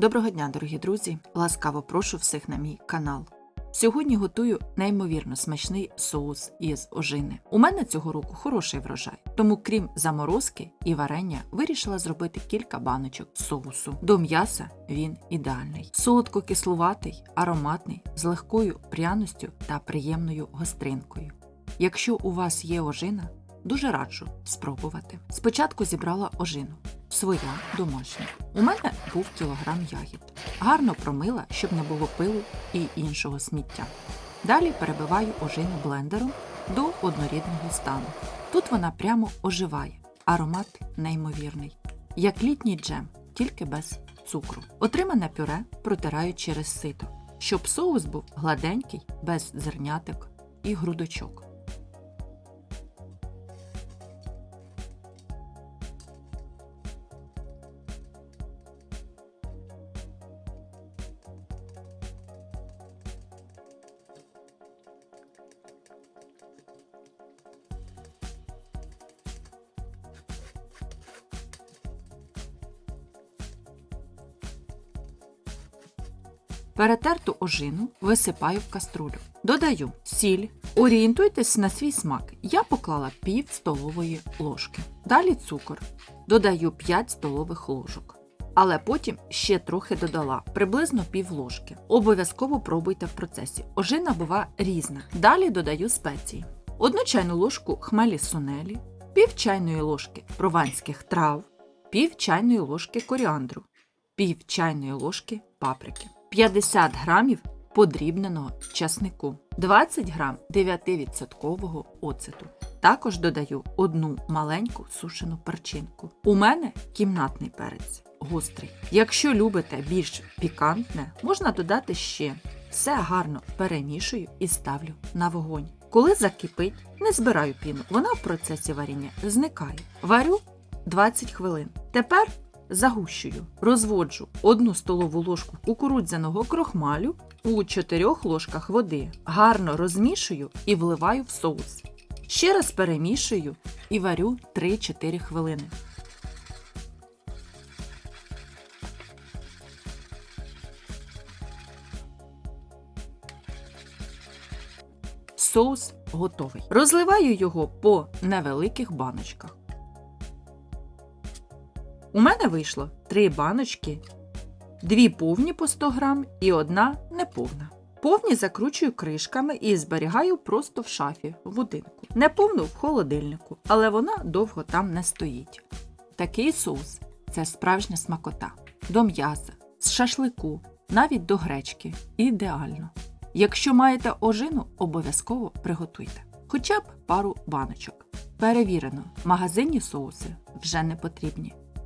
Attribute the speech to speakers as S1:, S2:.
S1: Доброго дня, дорогі друзі! Ласкаво прошу всіх на мій канал. Сьогодні готую неймовірно смачний соус із ожини. У мене цього року хороший врожай, тому крім заморозки і варення, вирішила зробити кілька баночок соусу. До м'яса він ідеальний. Солодко-кислуватий, ароматний, з легкою пряностю та приємною гостринкою. Якщо у вас є ожина, дуже раджу спробувати. Спочатку зібрала ожину. Своя домашня. У мене був кілограм ягід. Гарно промила, щоб не було пилу і іншого сміття. Далі перебиваю ожину блендером до однорідного стану. Тут вона прямо оживає, аромат неймовірний, як літній джем, тільки без цукру. Отримане пюре протираю через сито, щоб соус був гладенький, без зерняток і грудочок. Перетерту ожину висипаю в каструлю. Додаю сіль. Орієнтуйтесь на свій смак. Я поклала пів столової ложки. Далі цукор. Додаю 5 столових ложок. Але потім ще трохи додала, приблизно пів ложки. Обов'язково пробуйте в процесі. Ожина бува різна. Далі додаю спеції. Одну чайну ложку хмелі сунелі, пів чайної ложки прованських трав, пів чайної ложки коріандру, пів чайної ложки паприки. 50 грамів подрібненого часнику, 20 грам 9% оцету. Також додаю одну маленьку сушену перчинку. У мене кімнатний перець, гострий. Якщо любите більш пікантне, можна додати ще. Все гарно перемішую і ставлю на вогонь. Коли закипить, не збираю піну, вона в процесі варіння зникає. Варю 20 хвилин. Тепер загущую, розводжу 1 столову ложку кукурудзяного крохмалю у 4 ложках води. Гарно розмішую і вливаю в соус. Ще раз перемішую і варю 3-4 хвилини. Соус готовий. Розливаю його по невеликих баночках. У мене вийшло три баночки, дві повні по 100 грам і одна неповна. Повні закручую кришками і зберігаю просто в шафі в будинку. Неповну в холодильнику, але вона довго там не стоїть. Такий соус це справжня смакота. До м'яса, з шашлику, навіть до гречки. Ідеально. Якщо маєте ожину, обов'язково приготуйте. Хоча б пару баночок. Перевірено, магазинні соуси вже не потрібні.